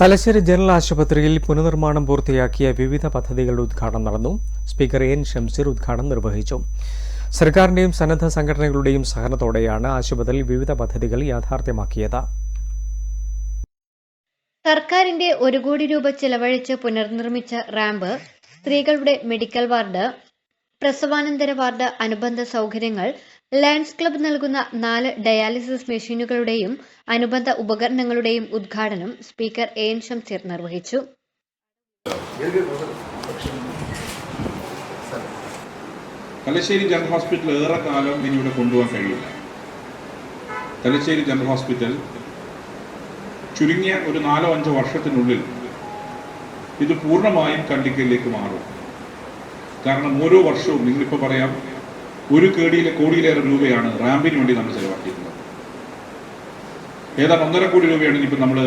Thalassery general ആശുപത്രിയിൽ പുനർനിർമ്മാണം പൂർത്തിയാക്കിയ വിവിധ പദ്ധതികളുടെ ഉദ്ഘാടനം നടന്നു. സ്പീക്കർ എൻ ഷംസീർ ഉദ്ഘാടനം നിർവഹിച്ചു. സർക്കാരിന്റെയും സന്നദ്ധ സംഘടനകളുടെയും സഹകരണത്തോടെയാണ് ആശുപത്രിയിൽ വിവിധ പദ്ധതികൾ യാഥാർത്ഥ്യമാക്കിയത്. സർക്കാരിന്റെ ഒരു കോടി രൂപ ചെലവഴിച്ച് പുനർനിർമ്മിച്ച റാമ്പ് സ്ത്രീകളുടെ മെഡിക്കൽ വാർഡ് പ്രസവാനന്തര വാർഡ് അനുബന്ധ സൗകര്യങ്ങൾ ലയൺസ് ക്ലബ്ബ് നൽകുന്ന നാല് ഡയാലിസിസ് മെഷീനുകളുടെയും അനുബന്ധ ഉപകരണങ്ങളുടെയും ഉദ്ഘാടനം സ്പീക്കർ എ എൻ ഷംസീർ നിർവഹിച്ചു. തലശ്ശേരി ജനറൽ ഹോസ്പിറ്റൽ ഏറെ കാലം ഇനി ഇവിടെ കൊണ്ടുപോകാൻ കഴിയില്ല. തലശ്ശേരി ജനറൽ ഹോസ്പിറ്റൽ ചുരുങ്ങിയ ഒരു നാലോ അഞ്ചോ വർഷത്തിനുള്ളിൽ ഇത് പൂർണമായും കണ്ടിക്കലിലേക്ക് മാറും. കാരണം ഓരോ വർഷവും നിങ്ങളിപ്പോൾ പറയാം ഒരു കേടിയിലെ കോടിയിലേറെ രൂപയാണ് റാമ്പിന് വേണ്ടി നമ്മൾ ചെലവാക്കിയിട്ടുള്ളത്. ഏതാണ്ട് ഒന്നര കോടി രൂപയാണ് ഇനിയിപ്പോൾ നമ്മൾ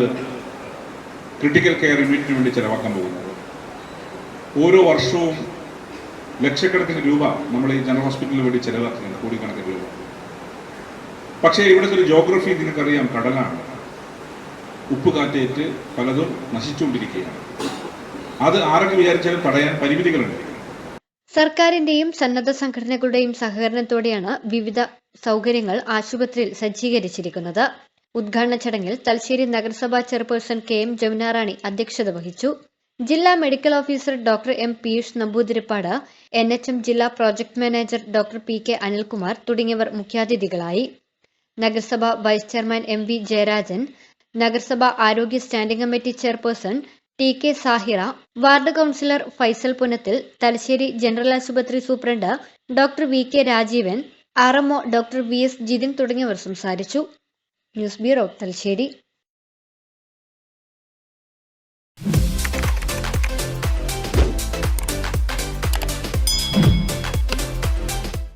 ക്രിട്ടിക്കൽ കെയർ യൂണിറ്റിന് വേണ്ടി ചെലവാക്കാൻ പോകുന്നത്. ഓരോ വർഷവും ലക്ഷക്കണക്കിന് രൂപ നമ്മൾ ഈ ജനറൽ ഹോസ്പിറ്റലിന് വേണ്ടി ചെലവാക്കുന്നുണ്ട് കോടിക്കണക്കിന് രൂപ. പക്ഷേ ഇവിടുത്തെ ഒരു ജോഗ്രഫി നിങ്ങൾക്കറിയാം കടലാണ്. ഉപ്പ് കാറ്റേറ്റ് പലതും നശിച്ചുകൊണ്ടിരിക്കുകയാണ്. അത് ആരൊക്കെ വിചാരിച്ചാലും തടയാൻ പരിമിതികളുണ്ട്. സർക്കാരിന്റെയും സന്നദ്ധ സംഘടനകളുടെയും സഹകരണത്തോടെയാണ് വിവിധ സൗകര്യങ്ങൾ ആശുപത്രിയിൽ സജ്ജീകരിച്ചിരിക്കുന്നത്. ഉദ്ഘാടന ചടങ്ങിൽ തലശ്ശേരി നഗരസഭാ ചെയർപേഴ്സൺ കെ എം ജമുനാറാണി അധ്യക്ഷത വഹിച്ചു. ജില്ലാ medical officer doctor M Piyush Namboothiripad N H M ജില്ലാ project manager doctor P K Anilkumar തുടങ്ങിയവർ മുഖ്യാതിഥികളായി. നഗരസഭ vice chairman M V Jayarajan നഗരസഭ ആരോഗ്യ standing committee chairperson T K Sahira ward councillor Faisal Punathil Thalassery general ആശുപത്രി superintendent doctor V K Rajeevan R MO doctor V S Jithin തുടങ്ങിയവർ സംസാരിച്ചു. News bureau Thalassery.